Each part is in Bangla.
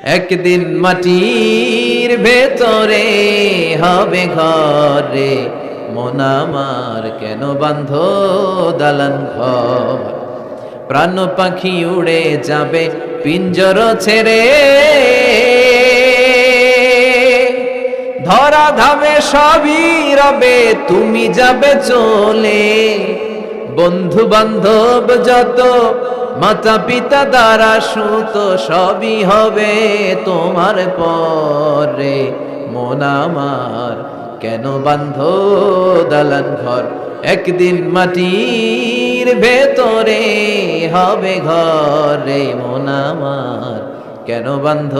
একদিন মাটির ভেতরে হবে ঘরে, মন আমার কেন বান্ধ দালান ঘর? প্রাণ পাখি উড়ে যাবে, পিঞ্জর ছেড়ে। ধরা ধামে সবই রবে, তুমি যাবে চলে। বন্ধু বান্ধব যত মাতা পিতা দ্বারা সুত সবই হবে তোমার পরে। মন আমার কেন বান্ধ দালান ঘর? একদিন মাটির ভেতরে হবে ঘরে। মন আমার কেন বান্ধ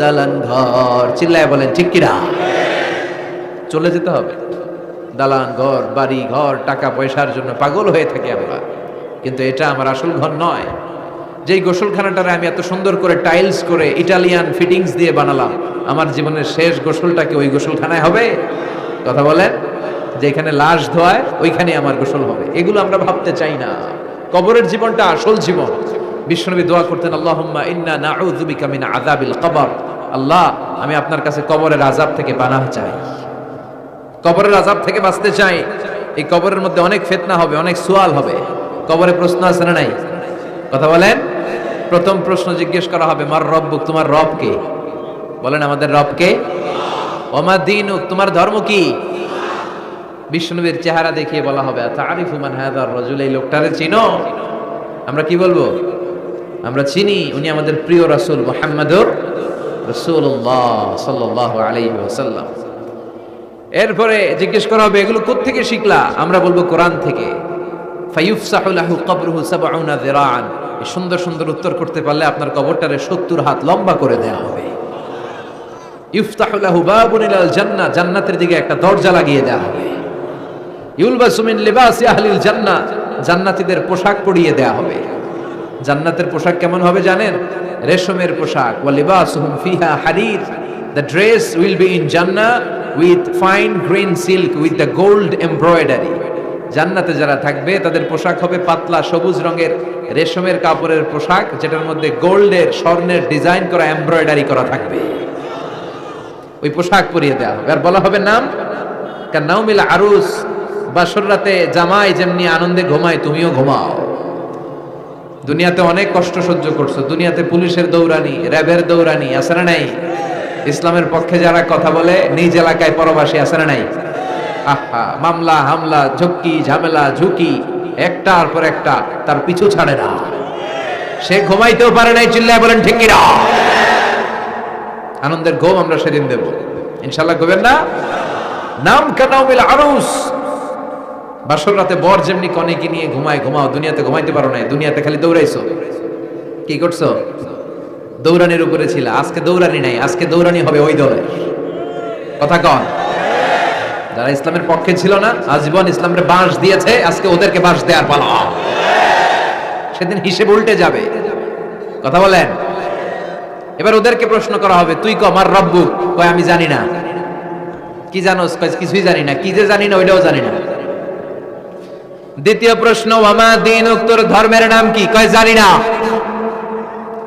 দালান ঘর? চিল্লায় বলেন, ঠিক কিরা চলে যেতে হবে। দালান, ঘর, বাড়ি, ঘর, টাকা পয়সার জন্য পাগল হয়ে থাকি আমরা। কিন্তু এটা আমার আসল ঘর নয়। যেই গোসলখানাটারে আমি এত সুন্দর করে টাইলস করে ইটালিয়ান ফিটিংস দিয়ে বানালাম, আমার জীবনের শেষ গোসলটা কি ওই গোসলখানায় হবে? কথা বলেন। যেখানে লাশ ধোয়ায়, ওইখানে আমার গোসল হবে। এগুলো আমরা ভাবতে চাই না। কবরের জীবনটা আসল জীবন। বিশ্বনবী দোয়া করতেন, আল্লাহুম্মা ইন্না নাউযু বিকা মিন আযাবিল কবর। আল্লাহ, আমি আপনার কাছে কবরের আযাব থেকে পানাহ চাই। কবরের আযাব থেকে বাঁচতে চাই এই কবরের মধ্যে অনেক ফিতনা হবে, অনেক সুয়াল হবে। কবরে প্রশ্ন আছে না নাই? কথা বলেন। প্রথম প্রশ্ন জিজ্ঞেস করা হবে, মার রব্বুক তোমার রব কে? বলেন, আমাদের রব কে? ওমা দিনুক, তোমার ধর্ম কি? বিষ্ণুবীর চেহারা দেখিয়ে বলা হবে রজুল, এই লোকটারে চিনো? আমরা কি বলব? আমরা চিনি, উনি আমাদের প্রিয় রাসূল মুহাম্মাদুর রাসূলুল্লাহ সাল্লাল্লাহু আলাইহি ওয়াসাল্লাম। এরপরে জিজ্ঞেস করা হবে, এগুলো কোত্থেকে শিখলা? আমরা বলব, কোরআন থেকে। সুন্দর সুন্দর উত্তর করতে পারলে আপনার কবরটারে 70 হাত লম্বা করে দেয়া হবে। ইফতাহু লাহু বাবুন ইলাল জান্নাতের দিকে একটা দরজা লাগিয়ে দেয়া হবে। ইউলবাসু মিন লিবাসি আহলিল জান্নাহ জান্নাতীদের পোশাক পরিয়ে দেয়া হবে। জান্নাতের পোশাক কেমন হবে জানেন? রেশমের পোশাক। ওয়া লিবাসুহুম ফিহা হারির। The dress will be in Jannah with fine green silk with the gold embroidery জান্নাতে যারা থাকবে, তাদের পোশাক হবে পাতলা সবুজ রঙের। রেশমের কাপড়ের পোশাক, যেটার মধ্যে গোল্ডের, স্বর্ণের ডিজাইন করা এমব্রয়ডারি করা থাকবে। ওই পোশাক পরিয়ে দেওয়া হবে। আর বলা হবে নাম? নাউমিল আরুস, বাসর রাতে জামাই যেমনি আনন্দে ঘুমায়, তুমিও ঘুমাও। দুনিয়াতে অনেক কষ্ট সহ্য করছ। দুনিয়াতে পুলিশের দৌড়ানি, র্যাবের দৌড়ানি আছে না নাই। ইসলামের পক্ষে যারা কথা বলে, নিজ এলাকায় পরবাসী আছে না নাই? আহা, মামলা, হামলা, ঝক্কি, ঝামেলা, ঝুঁকি, একটার পর একটা তার পিছু ছাড়ে না। সে ঘুমাইতেও পারে নাই, চিল্লায় বলেন, ঠিক কিনা? আনন্দের ঘুম আমরা সেদিন দেব। ইনশাল্লাহ ঘুমেন না? নাম কানাউমিল আরুস। বাসর রাতে বর যেমনি কনেকে নিয়ে ঘুমায়, ঘুমাও, দুনিয়াতে ঘুমাইতে পারো নাই, দুনিয়াতে খালি দৌড়াইছো। কি করছ? দৌড়ানির উপরে ছিল। আজকে দৌড়ানি নাই, আজকে দৌড়ানি হবে ওই দলের কথা কন। যারা ইসলামের পক্ষে ছিল না, আজীবন ইসলামের বাঁশ দিয়েছে, আজকে ওদেরকে বাঁশ দেওয়ার পালা। সেদিন হিসেব উল্টে যাবে। কথা বলেন। এবার ওদেরকে প্রশ্ন করা হবে, তুই ক আমার রব্বু? কয়, আমি জানি না। কি জানোস কিছুই জানি না। কি যে জানি না, ওইটাও জানি না। দ্বিতীয় প্রশ্ন ওয়ামা দিন উত্তর ধর্মের নাম কি? কয়, জানি না।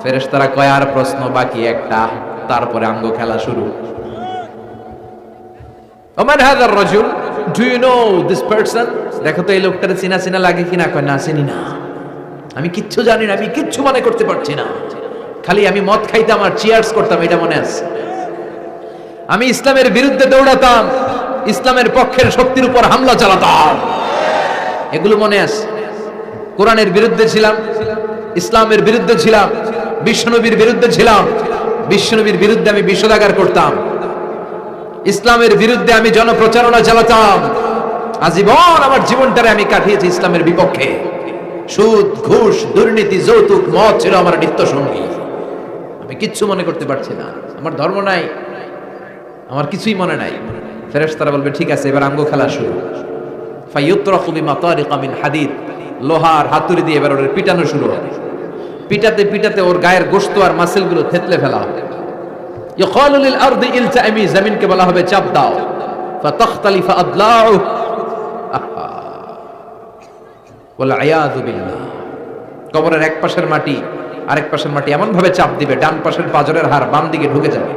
ফেরেশতারা কয়, আর প্রশ্ন বাকি একটা, তারপরে আঙ্গ খেলা শুরু। ওমান হাদার রাজুল, do you know this person? দেখো তো, এই চিনা চিনা লাগে কিনা? কয়, না, চিনি না। আমি কিচ্ছু জানি না, আমি কিচ্ছু মনে করতে পারছি না। খালি আমি মদ খাইতাম আর চিয়ার্স করতাম, এটা মনে আছে। আমি ইসলামের বিরুদ্ধে দৌড়াতাম, ইসলামের পক্ষের শক্তির উপর হামলা চালাতাম। এগুলো মনে আছে। কোরআনের বিরুদ্ধে ছিলাম, ইসলামের বিরুদ্ধে ছিলাম বিশ্বনবীর বিরুদ্ধে ছিলাম। বিশ্বনবীর বিরুদ্ধে আমি বিষোদাগার করতাম। ইসলামের বিরুদ্ধে আমি জনপ্রচারণা চালাতাম। আজীবন আমার জীবনটারে আমি কাটিয়েছি ইসলামের বিপক্ষে। সুদ, ঘুষ, দুর্নীতি, যৌতুক, মদ ছিল আমার নিত্য সঙ্গী আমি কিচ্ছু মনে করতে পারছি না। আমার ধর্ম নাই। আমার কিছুই মনে নাই। ফেরেশ তারা বলবে, ঠিক আছে, এবার আঙ্গ খেলা শুরু। ফাইয়ুত্রাকু বিমা তারিকা মিন হাদিদ। লোহার হাতুড়ি দিয়ে এবার ওদের পিটানো শুরু হবে। পিটাতে পিটাতে ওর গায়ের গোশত আর মাসেলগুলো থেতলে ফেলা হবে। চাপ দাও। কবরের পাশের মাটি এমন ভাবে চাপ দিবে, ডান পাশের পাজরের বাম দিকে ঢুকে যাবে।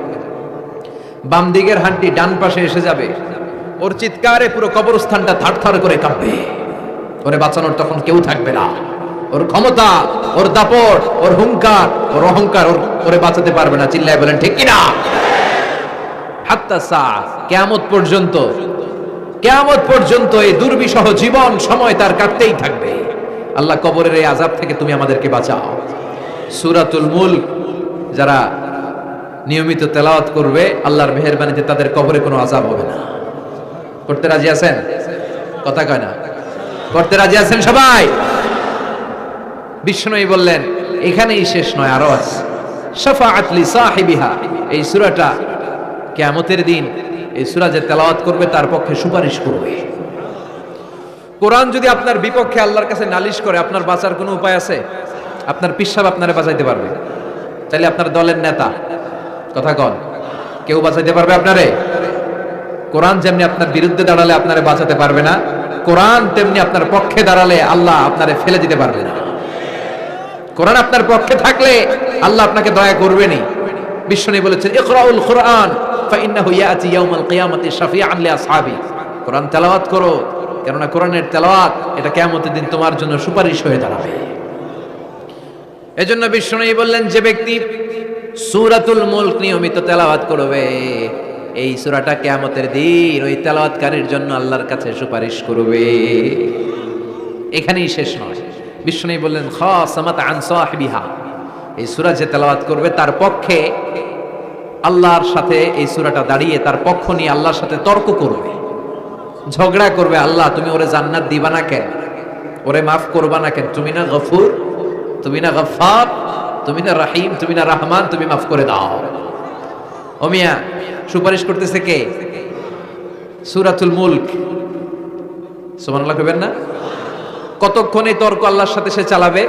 বাম দিকের হাড্ডি ডান পাশে এসে যাবে। ওর চিৎকারে পুরো কবরস্থানটা থার করে কাঁপবে। ওরে বাঁচানোর তখন কেউ থাকবে না। ওর ক্ষমতা, ওর দাপট, ওর হুঙ্কার ওর অহংকার ওর ওরে বাঁচাতে পারবে না, চিল্লায় বলেন, ঠিক কিনা? কেয়ামত পর্যন্ত কেয়ামত পর্যন্ত এই দুর্বিষহ জীবন সময় তার কাটতেই থাকবে। আল্লাহ কবরের এই আজাব থেকে তুমি আমাদেরকে বাঁচাও। সুরাতুল মুল্ক, যারা নিয়মিত তেলাওয়াত করবে, আল্লাহর মেহেরবানিতে তাদের কবরে কোনো আজাব হবে না। করতে রাজি আছেন? কথা কয় না। করতে রাজি আছেন সবাই? বিষ্ণুই বললেন, এখানেই শেষ নয়, আরও আছে। শাফাআত লি সাহিবিহা। এই সূরাটা কিয়ামতের দিন এই সূরা যে তেলাওয়াত করবে, তার পক্ষে সুপারিশ করবে। কোরআন যদি আপনার বিপক্ষে আল্লাহর কাছে নালিশ করে, আপনার বাঁচার কোনো উপায় আছে? আপনার পিসাব আপনারে বাঁচাইতে পারবে। তাইলে আপনার দলের নেতা, কথা কন, কেউ বাঁচাইতে পারবে আপনারে? কোরআন যেমনি আপনার বিরুদ্ধে দাঁড়ালে আপনারে বাঁচাতে পারবে না, কোরআন তেমনি আপনার পক্ষে দাঁড়ালে আল্লাহ আপনারে ফেলে দিতে পারবে না। কোরআন আপনার পক্ষে থাকলে আল্লাহ আপনাকে দয়া করবেনি বিশ্বনী বলেছেন, ইকরাউল কোরআন, ফাইন্নাহু ইয়াতি ইয়াউমাল কিয়ামাতি শাফিআন লিআসহাবি। কোরআন তেলাওয়াত করো, কেননা কোরআনের তেলাওয়াত, এটা কিয়ামতের দিন তোমার জন্য সুপারিশ হয়ে দাঁড়াবে। এজন্য বিশ্বনী বললেন, যে ব্যক্তি সূরাতুল মুলক নিয়মিত তেলাওয়াত করবে, এই সূরাটা কিয়ামতের দিন ওই তেলাওয়াতকারীর জন্য আল্লাহর কাছে সুপারিশ করবে। এখানেই শেষ নয়। বিষ্ণু বললেন, খাসামাত আন সাহিবিহা। এই সুরা যে তেলাওয়াত করবে, তার পক্ষে আল্লাহর সাথে এই সুরাটা দাঁড়িয়ে তার পক্ষ নিয়ে আল্লাহর সাথে তর্ক করবে, ঝগড়া করবে, আল্লাহ, তুমি ওরে জান্নাত দিবা না কেন? ওরে মাফ করবা না কেন? তুমি না গফুর, তুমি না গফফার, তুমি না রাহিম, তুমি না রহমান, তুমি মাফ করে দাও। অমিয়া সুপারিশ করতেছে কে? সূরাতুল মুলক। সুবহানাল্লাহ কইবেন না? কতক্ষণ এই তর্ক আল্লাহর সাথে সে চালাবে?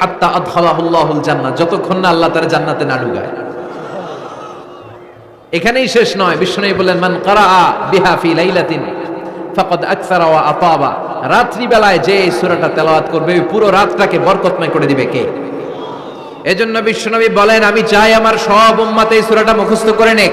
হাত্তা আদখালাহুল্লাহুল জান্নাত যতক্ষণ না আল্লাহ তার জান্নাতে না ঢুকায়। এখানেই শেষ নয়। বিষ্ণু বললেন, মান কারা বিহা ফি লাইলাতিন ফাকাদ আকসারা ওয়া আতাবা। রাত্রি বেলায় যে এই সূরাটা তেলাওয়াত করবে পুরো রাতটাকে বরকতময় করে দিবে কে? এজন্য বিশ্বনবী বলেন, আমি চাই আমার সব উম্মত এই সূরাটা মুখস্থ করে নেক।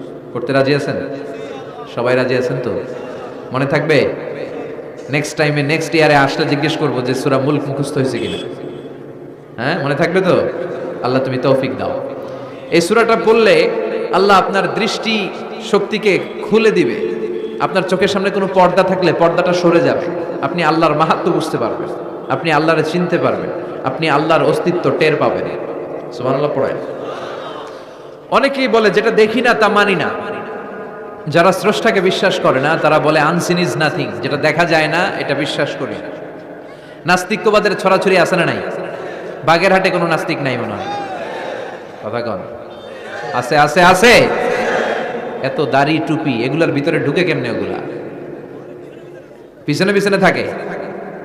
করতে রাজি আছেন? সবাই রাজি আছেন তো? মনে থাকবে? নেক্সট টাইমে নেক্সট ইয়ারে আসলে জিজ্ঞেস করব যে সুরা মুল্ক মুখস্থ হয়েছে কিনা। হ্যাঁ মনে থাকবে তো? আল্লাহ তুমি তৌফিক দাও। এই সুরাটা পড়লে আল্লাহ আপনার দৃষ্টি শক্তিকে খুলে দিবে। আপনার চোখের সামনে কোনো পর্দা থাকলে পর্দাটা সরে যাবে। আপনি আল্লাহর মাহাত্ম বুঝতে পারবেন। আপনি আল্লাহরে চিনতে পারবেন। আপনি আল্লাহর অস্তিত্ব টের পাবেন। সুবহানাল্লাহ পড়ায় অনেকেই বলে, যেটা দেখি না, তা মানি না। যারা স্রষ্টাকে বিশ্বাস করে না, তারা বলে, আনসিন ইজ নাথিং। যেটা দেখা যায় না, এটা বিশ্বাস করি নাস্তিক্যবাদের ছড়াছড়ি আছে না নাই? বাগেরহাটে কোনো নাস্তিক নাই মনে হয়। কথা কন আছে আছে আছে। এত দাড়ি, টুপি, এগুলার ভিতরে ঢুকে কেমনে ওগুলা? পিছনে পিছনে থাকে।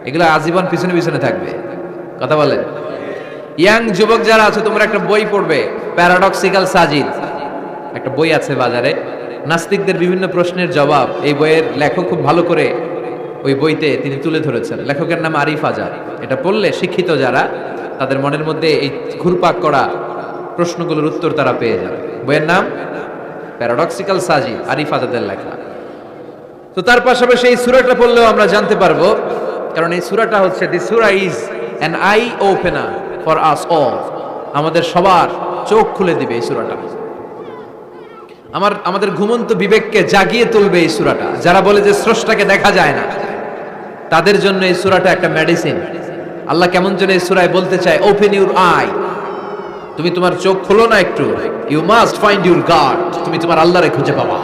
এগুলা আজীবন পিছনে পিছনে থাকবে। কথা বলেন। ইয়াং যুবক যারা আছে, তোমরা একটা বই পড়বে প্যারাডক্সিক্যাল সাজিদ একটা বই আছে বাজারে। নাস্তিকদের বিভিন্ন প্রশ্নের জবাব। এই বইয়ের লেখক খুব ভালো করে ওই বইতে তিনি তুলে ধরেছেন। লেখকের নাম আরিফ আজাদ। এটা পড়লে শিক্ষিত যারা, তাদের মনের মধ্যে এই ঘুরপাক করা প্রশ্নগুলোর উত্তর তারা পেয়ে যাবে। বইয়ের নাম প্যারাডক্সিক্যাল সাজি আরিফ আজাদের লেখা। তো তার পাশাপাশি এই সুরাটা পড়লেও আমরা জানতে পারব, কারণ এই সুরাটা হচ্ছে the surah is an eye opener for us all আমাদের সবার চোখ খুলে দিবে এই সুরাটা। আমার, আমাদের ঘুমন্ত বিবেককে জাগিয়ে তুলবে এই সুরাটা। যারা বলে যে স্রষ্টাকে দেখা যায় না, তাদের জন্য এই সুরাটা একটা মেডিসিন আল্লাহ কেমন যেন এই সুরায় বলতে চায় ওপেন ইউর আই তুমি তোমার চোখ খোলো না একটু। You must find your god তুমি তোমার আল্লাহরে খুঁজে পাবা।